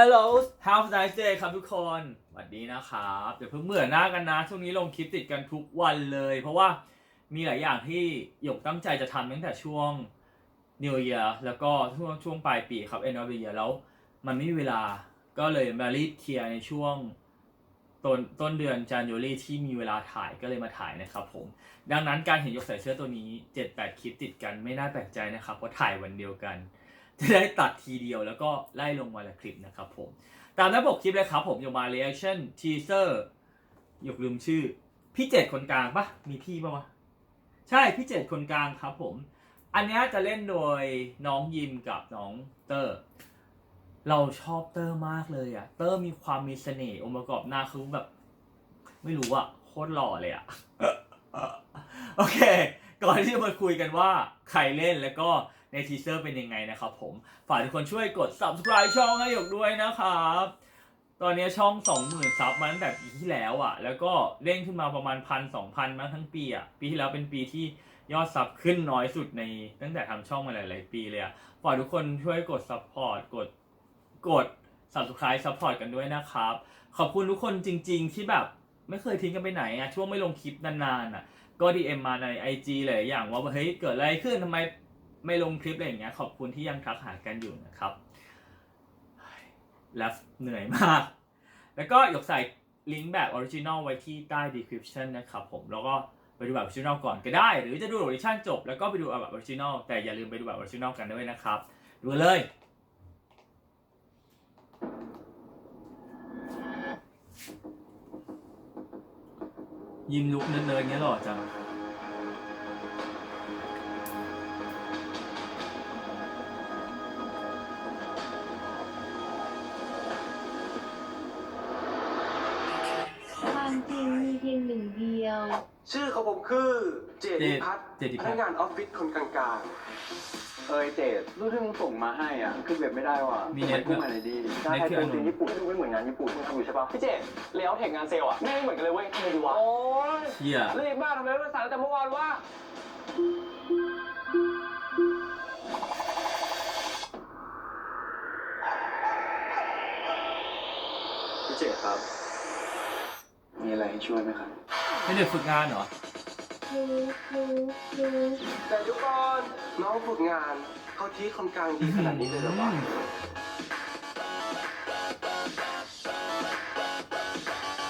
Hello Have a nice day ครับทุกคนสวัสดีนะครับเดี๋ยวเพิ่งเบื่อหน้ากันนะ ช่วงนี้ลงคลิปติดกันทุกวันเลย เพราะว่ามีหลายอย่างที่หยกตั้งใจจะทำตั้งแต่ช่วง New Year แล้วก็ช่วงช่วงปลายปีครับ End of the Year แล้วมันไม่มีเวลาก็เลยมารีบเคลียร์ในช่วงต้นต้นเดือน January ที่มีเวลาถ่ายก็เลยมาถ่ายนะครับผม ดังนั้นการเห็นหยกใส่เสื้อตัวนี้ 7-8 คลิปติดกันไม่น่าแปลกใจนะครับเพราะถ่ายวันเดียวกัน จะได้ตัดทีเดียวแล้วก็ไล่ลงวันละคลิปนะครับผม ตามหน้าปกคลิปเลยครับผมอยมา reaction teaser หยกลืมชื่อ พี่เจ็ดคนกลางปะมีพี่ปะวะ ใช่พี่เจ็ดคนกลางครับผม อันนี้จะเล่นโดยน้องยิมกับน้องเตอร์ เราชอบเตอร์มากเลยอะเตอร์มีความมีเสน่ห์องค์ประกอบหน้าคือแบบ ไม่รู้อะโคตรหล่อเลยอะโอเค ก่อนที่จะมาคุยกันว่าใครเล่นแล้วก็ ในทีเซอร์เป็นยังไงนะครับผม ฝากทุกคนช่วยกด subscribe ช่องให้หยกด้วยนะครับ ตอนนี้ช่อง 20,000 ซับมาตั้งแต่ปีที่แล้วอะ่ะ แล้วก็เร่งขึ้นมาประมาณพันสองพันมาทั้งปีอะ่ะ ปีที่แล้วเป็นปีที่ยอดซับขึ้นน้อยสุดในตั้งแต่ทำช่องมาหลาย ๆ ปีเลยอะ่ะ ฝากทุกคนช่วยกด support กดกด subscribe support กันด้วยนะครับ ขอบคุณทุกคนจริง ๆ ที่แบบไม่เคยทิ้งกันไปไหนอะ่ะช่วงไม่ลงคลิปนานๆอะก็ DM มาใน IG หลายอย่างว่าเฮ้ยเกิดอะไรขึ้นทำไม ไม่ลงคลิปอะไรอย่างเงี้ยขอบคุณที่ยังทักหากันอยู่นะครับแล้วเหนื่อยมาก แล้วก็ยกใส่ลิงก์แบบออริจินอลไว้ที่ใต้ description นะครับผมแล้วก็ไปดูแบบออริจินอลก่อนก็ได้ หรือจะดูออริจินจบ แล้วก็ไปดูแบบออริจินอลแต่อย่าลืมไปดูแบบออริจินอลกันด้วยนะครับ ดูเลย ยิ้มลุกเนิร์ดๆเงี้ยหล่อจัง ชื่อของผมคือเจดิพัฒน์เจดิพพันัฒกน์งานออฟฟิศคนกลางเอ้ยเจดรูปที่มึงส่งมาให้อะขึ้นเว็บไม่ได้ว่ะมีเน็ตขึ้นมาไหนอยดีเน็ตคืออันนู้นญี่ปุ่นดูไม่เหมือนงานญี่ปุ่นมึงทำอยู่ใช่ปะๆพี่เจเลเยอร์เทคงานเซลล์อะไม่เหมือนกันเลยเว้ยทำไมดีวะโอ้ยเชี่ยรีบมากทำไมไม่ประสานแต่เมื่อวานว่าพี่เจดครับ มีอะไรให้ช่วยไหมครับ ไม่เด็กฝึกงานเหรอรู้รู้รู้แต่เดี๋ยวก่อนน้องฝึกงานเขาทีคนกลางดีขนาดนี้เลยเหรอวะ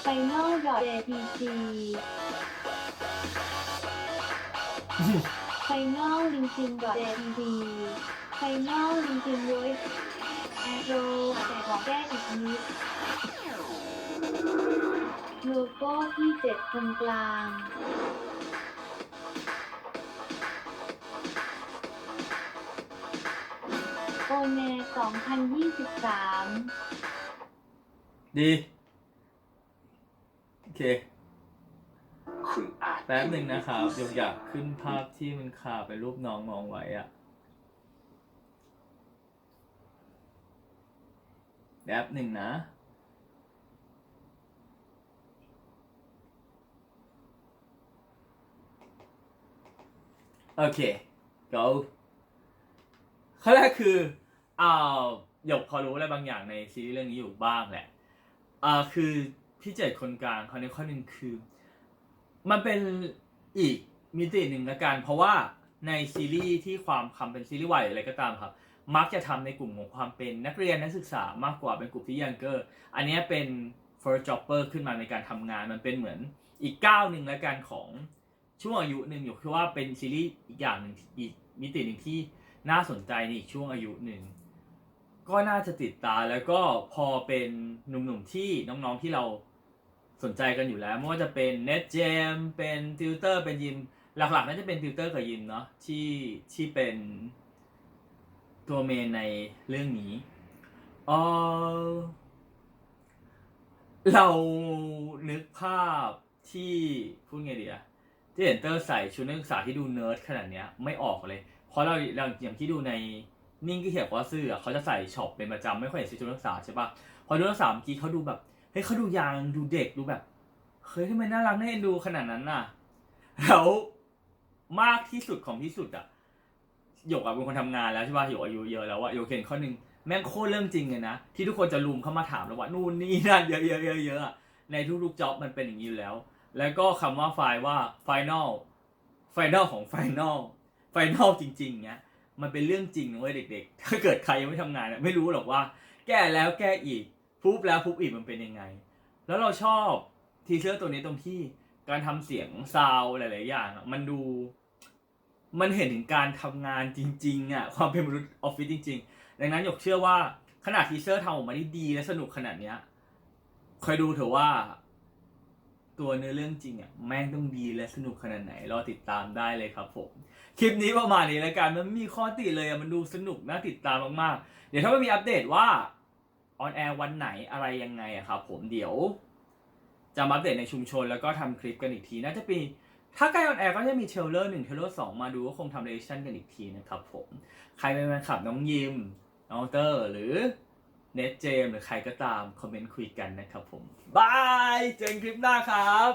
ไปนอกดอท JPG ไปนอกลิงก์ i นดอท JPG ไปนอกลิงก์ in voice แอดโรแต่ขอแก้อีกนิด โลโก้ที่เจ็ดคนกลางโอเน2023 ดี โอเค คุณอาจแป๊บหนึ่งนะครับยกอยากขึ้นภาพที่มันคาเป็นรูปน้องมองไว้อะแป๊บหนึ่งนะ โอเค go ข้อแรกคืออ่าหยกพอรู้อะไรบางอย่างในซีรีส์เรื่องนี้อยู่บ้างแหละอ่าคือพี่เจ็ดคนกลางเขาในข้อหนึ่งคือ มันเป็นอีกมิติหนึ่งละกัน เพราะว่าในซีรีส์ที่ความคำเป็นซีรีส์วายอะไรก็ตามครับ มักจะทำในกลุ่มของความเป็นนักเรียนนักศึกษามากกว่าเป็นกลุ่มที่ยังเกอร์ อันนี้เป็น first jobber ขึ้นมาในการทำงาน มันเป็นเหมือนอีกก้าวหนึ่งละกันของ ช่วงอายุหนึ่งอยู่คือว่าเป็นซีรีส์อีกอย่างหนึ่งอีกมิติหนึ่งที่น่าสนใจในอีกช่วงอายุหนึ่งก็น่าจะติดตาแล้วก็พอเป็นหนุ่มๆที่น้องๆที่เราสนใจกันอยู่แล้วไม่ว่าจะเป็นเน็ตเจมเป็นติวเตอร์เป็นยิมหลักๆน่าจะเป็นติวเตอร์กับยิมเนาะที่ที่เป็นตัวเมนในเรื่องนี้เออเรานึกภาพที่พูดไงดีอะ ที่เห็นเตอร์ใส่ชุดนักศึกษาที่ดูเนิร์ดขนาดเนี้ยไม่ออกเลย เพราะเราเราอย่างที่ดูในนิ่งที่เขียนว่าซื่อเขาจะใส่ช็อปเป็นประจำไม่ค่อยเห็นชุดนักศึกษาใช่ปะพอดูนักศึกษาเมื่อกี้เขาดูแบบเฮ้ยเขาดูยางดูเด็กดูแบบเฮ้ยทำไมน่ารักน่าเอ็นดูขนาดนั้นน่ะแล้วมากที่สุดของที่สุดอะหยกอะเป็นคนทำงานแล้วใช่ป่ะหยกอายุเยอะแล้วอะหยกเห็นข้อหนึ่งแม่งโคตรเรื่องจริงเลยนะ ที่ทุกคนจะลุมเข้ามาถามแล้วว่านู่นนี่นั่นเยอะๆๆในทุกๆจ็อบมันเป็นอย่างนี้อยู่แล้ว แล้วก็คำว่าไฟล์ว่า final final ของ final final จริงๆเนี้ยมันเป็นเรื่องจริงนะเว้ยเด็ก ๆ ถ้าเกิดใครยังไม่ทำงานอะไม่รู้หรอกว่า แก้แล้วแก้อีกพุบแล้วพุบอีกมันเป็นยังไง แล้วเราชอบทีเซอร์ตัวนี้ตรงที่การทำเสียงซาวหลาย ๆ อย่างมันดู มันเห็นถึงการทำงานจริง ๆอะความเป็นมนุษย์ออฟฟิศจริง ๆ ดังนั้นหยกเชื่อว่าขนาดทีเซอร์ทำออกมาได้ดีและสนุกขนาดเนี้ยคอยดูเถอะว่า ตัวเนื้อเรื่องจริงอะแม่งต้องดีและสนุกขนาดไหน รอติดตามได้เลยครับผม คลิปนี้ประมาณนี้แล้วกันมันไม่มีข้อติเลยอะมันดูสนุกน่าติดตามมากๆ เดี๋ยวถ้ามันมีอัปเดตว่าออนแอร์วันไหนอะไรยังไงอะครับผมเดี๋ยว จะอัปเดตในชุมชนแล้วก็ทำคลิปกันอีกทีน่าจะปีถ้าใกล้ออนแอร์ก็จะมีเทรลเลอร์หนึ่งเทรลเลอร์สองมาดูก็คงทำเรชั่นกันอีกทีนะครับผม ใครเป็นแฟนคลับน้องยิม น้องเตอร์หรือ เนทเจมหรือใครก็ตาม คอมเมนต์คุยกันนะครับผม บาย เจอกันคลิปหน้าครับ